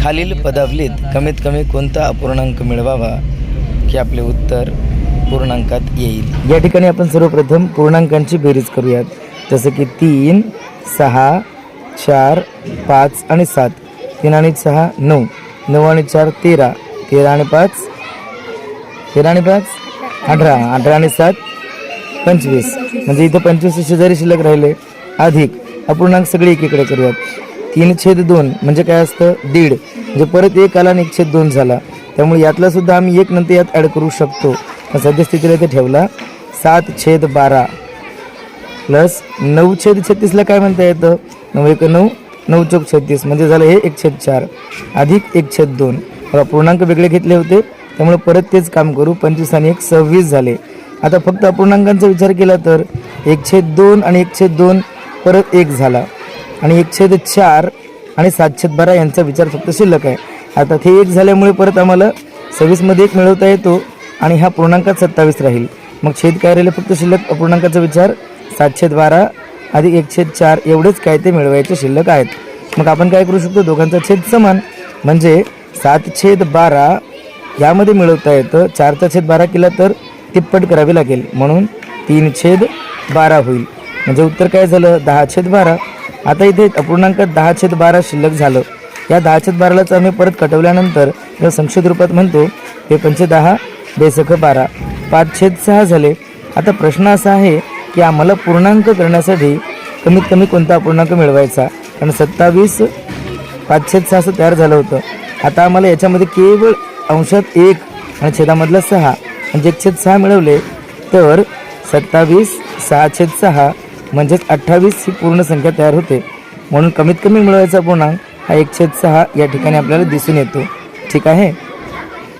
खालील पदावलीत कमीत कमी कोणता अपूर्णांक मिळवावा की आपले उत्तर पूर्णांकात येईल? या ठिकाणी आपण सर्वप्रथम पूर्णांकांची बेरीज करूयात. जसं की तीन सहा चार पाच आणि सात. तीन आणि सहा नऊ. नऊ आणि चार तेरा. तेरा आणि पाच. तेरा आणि पाच? अठरा. अठरा आणि सात? पंचवीस. म्हणजे इथं पंचवीस शेजारी शिल्लक राहिले. अधिक. अपूर्णांक सगळे एकीकडे करूयात. तीन छेद दोन म्हणजे काय असतं? दीड. म्हणजे परत एक आला आणि एक छेद दोन झाला. त्यामुळे यातला सुद्धा आम्ही एक नंतर यात ॲड करू शकतो. पण सद्यस्थितीला इथे ठेवला. सात छेद बारा. प्लस नऊ छेद छत्तीसला काय म्हणता येतं? नऊ एक नऊ नऊ चौक छत्तीस. म्हणजे झालं हे एक छेद चार. अधिक एक छेद दोन. बघा पूर्णांक वेगळे घेतले होते. त्यामुळे परत तेच काम करू. पंचवीस आणि एक सव्वीस झाले. आता फक्त अपूर्णांकांचा विचार केला तर एक छेद दोन आणि एक छेद दोन परत एक झाला. आणि एक छेद चार आणि सात छेद बारा यांचा विचार फक्त शिल्लक आहे. आता हे एक झाल्यामुळे परत आम्हाला सव्वीसमध्ये एक मिळवता येतो आणि हा पूर्णांकात सत्तावीस राहील. मग छेद काय राहिले? फक्त शिल्लक अपूर्णांकाचा विचार. सात छेद बारा आधी एक छेद चार एवढेच काय ते मिळवायचे शिल्लक आहेत. मग आपण काय करू शकतो? दोघांचा छेद समान. म्हणजे सात छेद बारा यामध्ये मिळवता येतं. चारचा छेद बारा केला तर तिप्पट करावी लागेल. म्हणून तीन छेद बारा होईल. म्हणजे उत्तर काय झालं? दहा छेद बारा. आता इथे अपूर्णांक दहा छेद बारा शिल्लक झालं. या दहा छेद बारालाच आम्ही परत कटवल्यानंतर या संक्षिप्त रूपात म्हणतो हे पंचे दहा बेसख बारा पाच छेद सहा झाले. आता प्रश्न असा आहे की आम्हाला पूर्णांक करण्यासाठी कमीत कमी कोणता अपूर्णांक मिळवायचा? कारण सत्तावीस पाच छेद सहा असं तयार झालं होतं. आता आम्हाला याच्यामध्ये केवळ अंशात एक आणि छेदामधला सहा. म्हणजे एक छेद सहा मिळवले तर सत्तावीस सहा छेद सहा म्हणजेच अठ्ठावीस ही पूर्ण संख्या तयार होते. म्हणून कमीत कमी मिळवायचा पूर्णांक हा एक छेद सहा या ठिकाणी आपल्याला दिसून येतो. ठीक आहे?